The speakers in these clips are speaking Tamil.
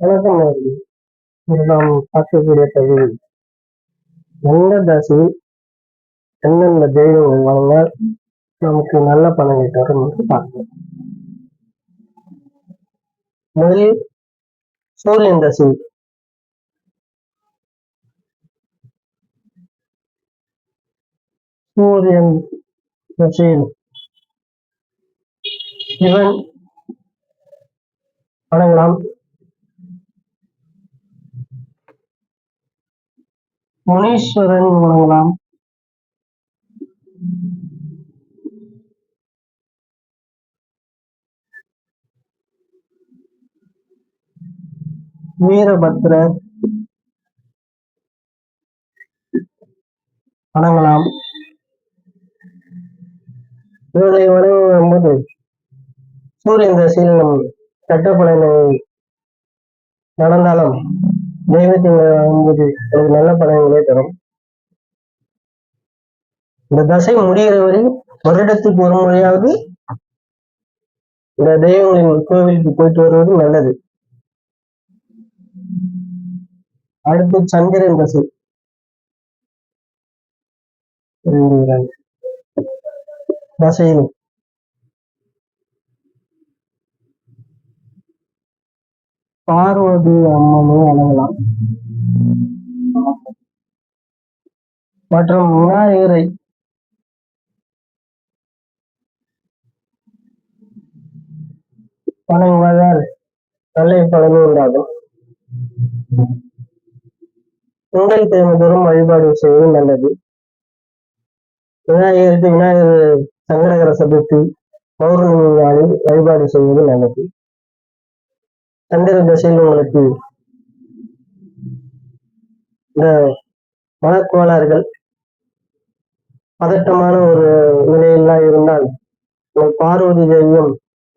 வணக்கம் நேயர்களே. இது நாம் பார்க்கக்கூடிய பதிவு எந்த தசையில் எந்தெந்த தெய்வங்கள் வழங்கால் நமக்கு நல்ல பலனை தரும் என்று பார்க்கலாம். முதலில் சூரியன் தசை. சூரியன் தசையில் இவன் வணங்கலாம். முனீஸ்வரன் வணங்கலாம். வீரபத்ரர் வணங்கலாம். இவர்களை வணங்கும் போது சூரியன் தசையில் நம் கெட்ட நடந்தாலும் தெய்வத்தை வணங்கும்போது எனக்கு நல்ல பலன்களே தரும். இந்த தசை முடிகிற வரை வருடத்துக்கு ஒரு முறையாவது இந்த தெய்வங்களின் கோவிலுக்கு போயிட்டு வருவது நல்லது. அடுத்து சந்திரன் தசை. தசையிலும் இரண்டு. தசையில் பார்வதி அம்மனை அணுகலாம். மற்றும் விநாயகரை வணங்குவதால் நல்ல பலனும் உண்டாகும். பொங்கல் தேவதோறும் வழிபாடு செய்வது நல்லது. விநாயகருக்கு விநாயகர் சங்கடகர சதுர்த்தி பௌர்ணமி நாளில் வழிபாடு செய்வது நல்லது. சந்திர தசையில் உங்களுக்கு. இந்த மனக்கோளாறுகள் பதட்டமான ஒரு நிலையெல்லாம் இருந்தால் உங்கள் பார்வதி தெய்வம்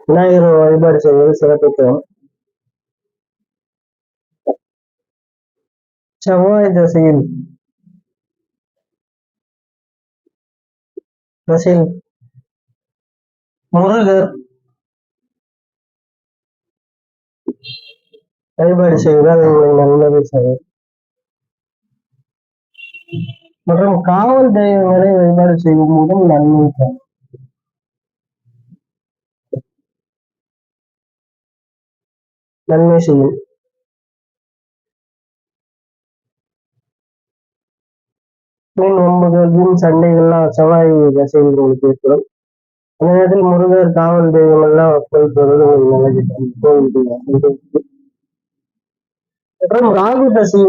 விநாயகர் வழிபாடு செய்வது சிறப்பிக்கும் செவ்வாய் திசையில் தசையில் முருகர் வழிபாடு செய்வதால் நல்லது செய்யும் மற்றும் காவல் தெய்வங்களை வழிபாடு செய்யும் போதும் நன்மை தரும். நன்மை செய்யும். மீன் ஒன்பது வீண் சண்டைகள்லாம் செவ்வாய் தசையில் உங்களுக்கு ஏற்படும். அந்த நேரத்தில் முருகர் காவல் தெய்வங்கள்லாம் போயிட்டு வருவது உங்களுக்கு நல்லது. கோவிலுக்கு அப்புறம் ராகு தசை.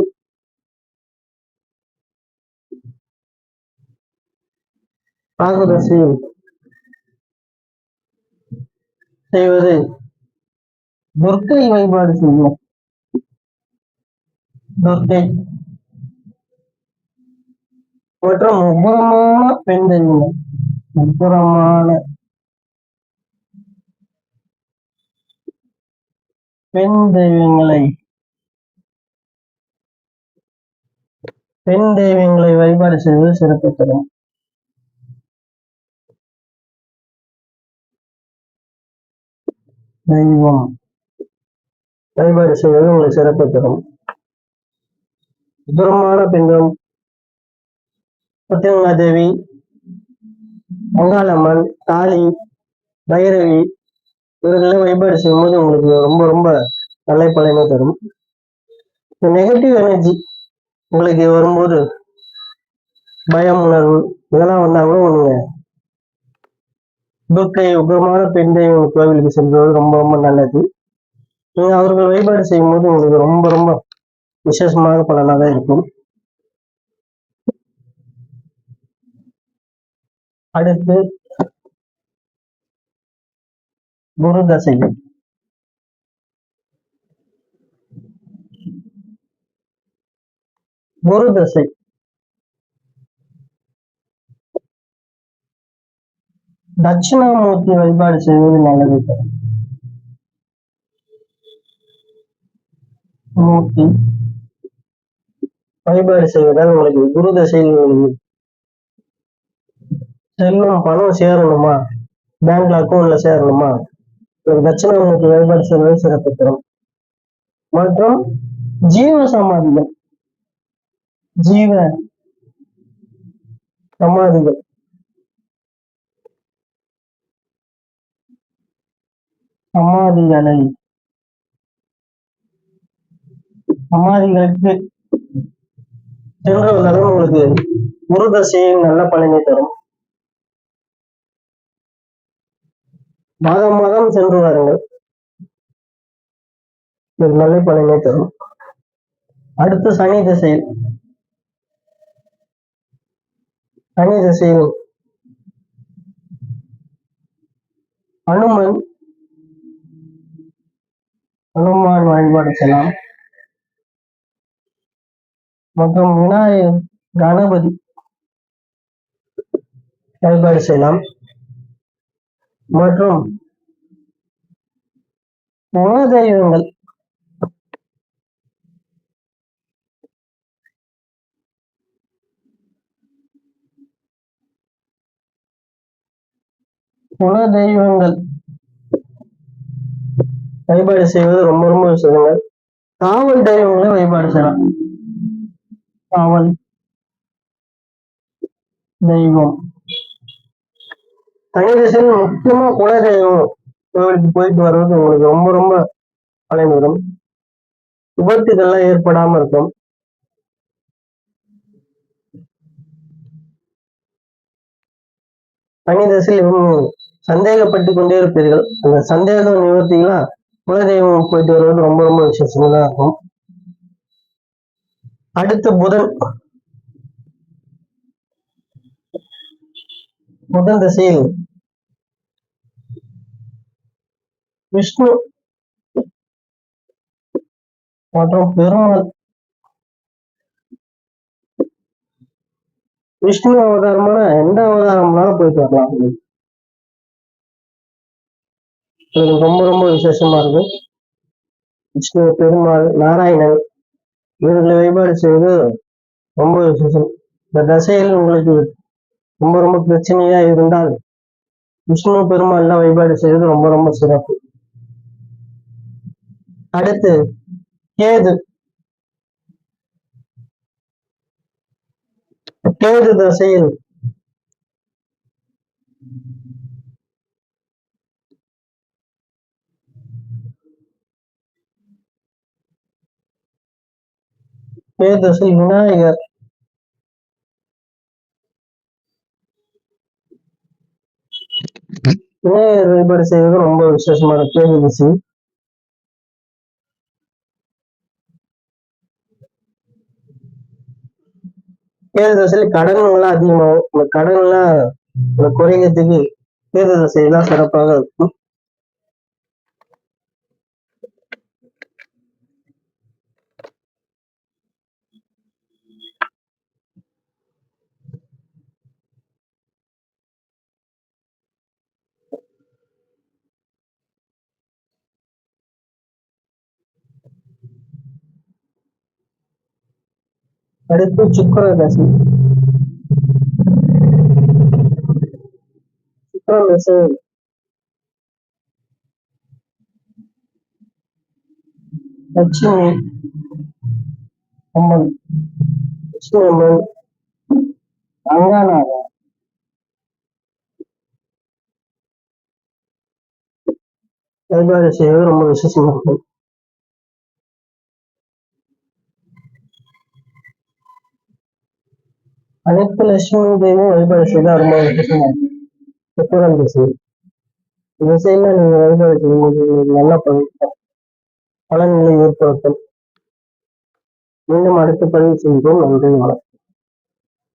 ராகு தசை. செய்வது. துர்க்கை வழிபாடு செய்வோம். துர்க்கை. மற்றும் உபுரமான பெண் தெய்வம். உபுரமான பெண் தெய்வங்களை பெண் தெய்வங்களை வழிபாடு செய்வது சிறப்பு தரும். தெய்வம். வழிபாடு செய்வது உங்களுக்கு சிறப்பு தரும். உபரமான பெண்களும் முத்தங்கா தேவி. அங்காளம்மன் காளி பைரவி. இவர்களெல்லாம் வழிபாடு செய்யும்போது உங்களுக்கு ரொம்ப ரொம்ப நல்ல பலனை தரும். நெகட்டிவ் எனர்ஜி உங்களுக்கு வரும்போது பயம் உணர்வு இதெல்லாம் வந்தா கூட நீங்க துர்க்கை உபமான பெண் தெய்வம் கோவிலுக்கு செல்வது ரொம்ப ரொம்ப நல்லது. நீங்க அவர்கள் வழிபாடு செய்யும்போது உங்களுக்கு ரொம்ப ரொம்ப விசேஷமான பலனாக இருக்கும். அடுத்து குரு தசைகள் குரு தசை. தட்சிணாமூர்த்தி வழிபாடு செய்வது நல்லது. மூர்த்தி. வழிபாடு செய்வதால் உங்களுக்கு குரு தசையில் செல்லும் பணம் சேரணுமா? பேங்க்ல அக்கௌண்ட்ல சேரணுமா? ஒரு தட்சிணாமூர்த்தி வழிபாடு செய்வது சிறப்பு தரும். மற்றும் ஜீவ சமாதிகள். ஜீவ சமாதிகள். சமாதிகளை. சமாதிகளுக்கு சென்று வந்தாலும் உங்களுக்கு குரு தசையும் நல்ல பலனை தரும். மாதம் மாதம் சென்று வாருங்கள். ஒரு நல்ல பலனை தரும். அடுத்து சனி திசையில். சனி திசையில் அனுமன். அனுமான் வழிபாடு செய்யலாம் மற்றும் விநாயகர் கணபதி. வழிபாடு செய்யலாம். மற்றும் குலதெய்வங்கள் குலதெய்வங்கள் வழிபாடு செய்வது ரொம்ப ரொம்ப விஷயங்கள். காவல் தெய்வங்களை வழிபாடு செய்யலாம். காவல் தெய்வம். தனி திசையில் முக்கியமா குலதெய்வம் கோவிலுக்கு போயிட்டு வர்றது உங்களுக்கு ரொம்ப ரொம்ப பலன் வரும் விபத்துகள்லாம் ஏற்படாம இருக்கும். தனி திசையில் சந்தேகப்பட்டு கொண்டே இருப்பீர்கள். அந்த சந்தேகம் நிவர்த்திகளா? குலதெய்வம் போயிட்டு வருவது ரொம்ப ரொம்ப விசேஷமா. இருக்கும் அடுத்து புதன். புதன் திசையில் விஷ்ணு மற்றும் பெருமாள். விஷ்ணு அவதாரமான எந்த அவதாரம்னாலும் போயிட்டு வரலாம். இது ரொம்ப ரொம்ப விசேஷமா இருக்கு. விஷ்ணு பெருமாள் நாராயணன் இவர்களை வழிபாடு செய்வது ரொம்ப விசேஷம். இந்த தசையில் உங்களுக்கு ரொம்ப ரொம்ப பிரச்சனையா இருந்தால் விஷ்ணு பெருமாள்லாம் வழிபாடு செய்வது ரொம்ப ரொம்ப சிறப்பு. அடுத்து கேது. கேது தசையில் பேதசை விநாயகர். விநாயகர் வழிபாடு செய்வது ரொம்ப விசேஷமான கேது திசை கேது கடன்கள்லாம் அதிகமாகும். இந்த கடன்லாம் குறைக்கிறதுக்கு பேரதசை தான் சிறப்பாக இருக்கும். அடுத்து சுக்கர தசை சுக்கர தசை லட்சுமி அம்மன் லட்சுமி அம்மன் ரங்கநாதன் வழிபாடு செய்வது ரொம்ப விசேஷமா இருக்கும் அனைத்து லட்சுமி தேவியும் வழிபாடு செய்தால் ரொம்ப விசேஷமா இருக்கும் சுக்கரன் திசை திசையில நீங்க வழிபாடு செய்யும்போது உங்களுக்கு நல்ல பலன்களை ஏற்படுத்தும். மீண்டும் அடுத்த பதிவு செய்வோம். நன்றி வணக்கம்.